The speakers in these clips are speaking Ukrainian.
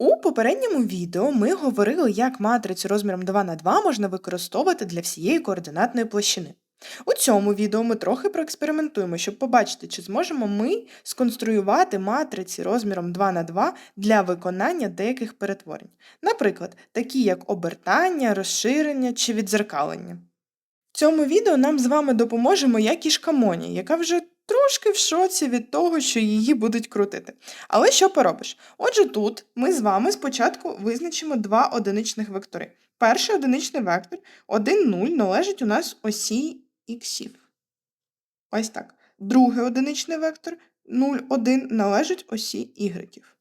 У попередньому відео ми говорили, як матрицю розміром 2 на 2 можна використовувати для всієї координатної площини. У цьому відео ми трохи проекспериментуємо, щоб побачити, чи зможемо ми сконструювати матриці розміром 2 на 2 для виконання деяких перетворень. Наприклад, такі як обертання, розширення чи відзеркалення. В цьому відео нам з вами допоможе моя кішка Моні, яка вже трошки в шоці від того, що її будуть крутити. Але що поробиш? Отже, тут ми з вами спочатку визначимо два одиничних вектори. Перший одиничний вектор 1, 0 належить у нас осі іксів. Ось так. Другий одиничний вектор 0, 1 належить осі ігреків.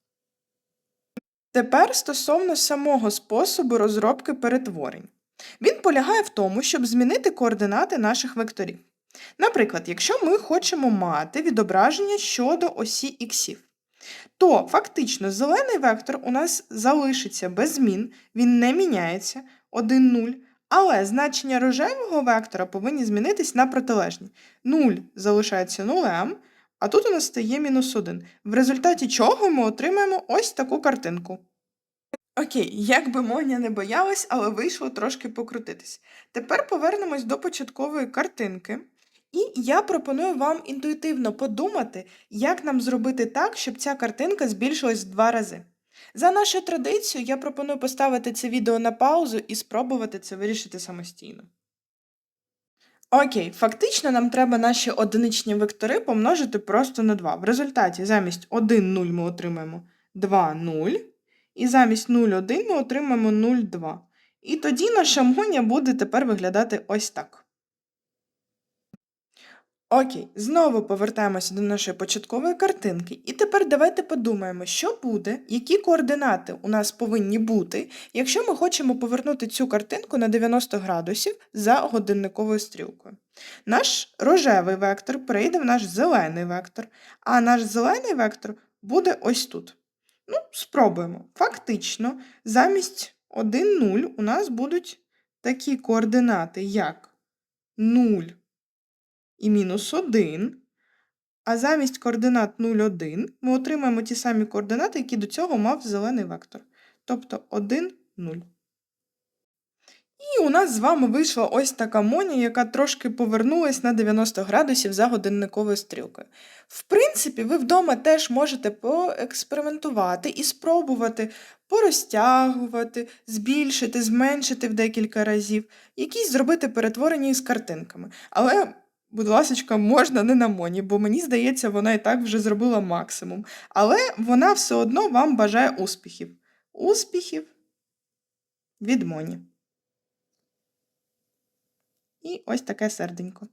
Тепер стосовно самого способу розробки перетворень. Він полягає в тому, щоб змінити координати наших векторів. Наприклад, якщо ми хочемо мати відображення щодо осі іксів, то фактично зелений вектор у нас залишиться без змін, він не міняється 1, 0, але значення рожевого вектора повинні змінитись на протилежні. 0 залишається нулем, а тут у нас стає мінус 1, в результаті чого ми отримаємо ось таку картинку. Окей, як би Моня не боялась, але вийшло трошки покрутитись. Тепер повернемось до початкової картинки. І я пропоную вам інтуїтивно подумати, як нам зробити так, щоб ця картинка збільшилась в два рази. За нашу традицію, я пропоную поставити це відео на паузу і спробувати це вирішити самостійно. Окей, фактично нам треба наші одиничні вектори помножити просто на 2. В результаті замість 1, 0 ми отримаємо 2, 0. І замість 0,1 ми отримаємо 0,2. І тоді наша моня буде тепер виглядати ось так. Окей, знову повертаємося до нашої початкової картинки. І тепер давайте подумаємо, що буде, які координати у нас повинні бути, якщо ми хочемо повернути цю картинку на 90 градусів за годинниковою стрілкою. Наш рожевий вектор перейде в наш зелений вектор, а наш зелений вектор буде ось тут. Ну, спробуємо. Фактично, замість 1, 0 у нас будуть такі координати, як 0 і мінус 1, а замість координат 0, 1 ми отримаємо ті самі координати, які до цього мав зелений вектор. Тобто 1, 0. І у нас з вами вийшла ось така моня, яка трошки повернулась на 90 градусів за годинниковою стрілкою. В принципі, ви вдома теж можете поекспериментувати і спробувати порозтягувати, збільшити, зменшити в декілька разів, якісь зробити перетворення із картинками. Але, будь ласка, можна не на моні, бо мені здається, вона і так вже зробила максимум. Але вона все одно вам бажає успіхів. Успіхів від моні. І ось таке серденько.